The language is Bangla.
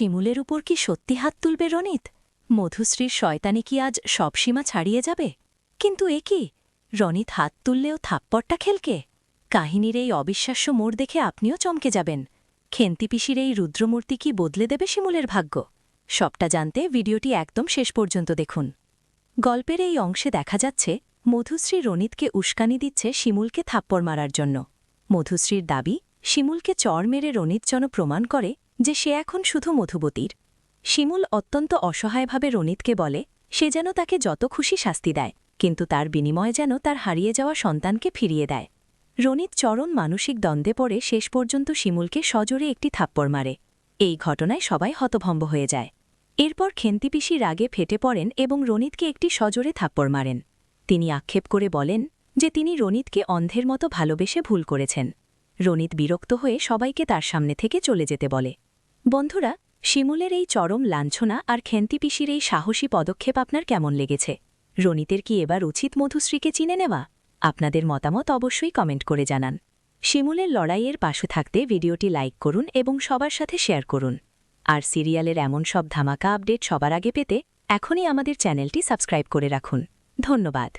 শিমুলের উপর কি সত্যি হাত তুলবে রনিত? মধুশ্রীর শয়তানি কি আজ সব সীমা ছাড়িয়ে যাবে? কিন্তু এ কি? রনিত হাত তুললেও থাপ্পড়টা খেলকে? কাহিনীর এই অবিশ্বাস্য মোড় দেখে আপনিও চমকে যাবেন। খেন্তিপিসির এই রুদ্রমূর্তি কি বদলে দেবে শিমুলের ভাগ্য? সবটা জানতে ভিডিওটি একদম শেষ পর্যন্ত দেখুন। গল্পের এই অংশে দেখা যাচ্ছে, মধুশ্রী রনিতকে উস্কানি দিচ্ছে শিমুলকে থাপ্পড় মারার জন্য। মধুশ্রীর দাবি শিমুলকে চর মেরে রনিত যেন প্রমাণ করে যে সে এখন শুধু মধুবতীর। শিমুল অত্যন্ত অসহায়ভাবে রনিতকে বলে, সে যেন তাকে যত খুশি শাস্তি দেয়, কিন্তু তার বিনিময়ে যেন তার হারিয়ে যাওয়া সন্তানকে ফিরিয়ে দেয়। রনিত চরণ মানসিক দ্বন্দ্বে পড়ে শেষ পর্যন্ত শিমুলকে সজোরে একটি থাপ্পড় মারে। এই ঘটনায় সবাই হতভম্ব হয়ে যায়। এরপর খেন্তিপিসি রাগে ফেটে পড়েন এবং রনিতকে একটি সজোরে থাপ্পড় মারেন। তিনি আক্ষেপ করে বলেন যে তিনি রনিতকে অন্ধের মতো ভালোবেসে ভুল করেছেন। রনিত বিরক্ত হয়ে সবাইকে তার সামনে থেকে চলে যেতে বলে। বন্ধুরা, শিমুলের এই চরম লাঞ্ছনা আর খেন্তিপিসির এই সাহসী পদক্ষেপ আপনার কেমন লেগেছে? রনিতের কি এবার উচিত মধুশ্রীকে চিনে নেওয়া? আপনাদের মতামত অবশ্যই কমেন্ট করে জানান। শিমুলের লড়াইয়ের পাশে থাকতে ভিডিওটি লাইক করুন এবং সবার সাথে শেয়ার করুন। আর সিরিয়ালের এমন সব ধামাকা আপডেট সবার আগে পেতে এখনই আমাদের চ্যানেলটি সাবস্ক্রাইব করে রাখুন। ধন্যবাদ।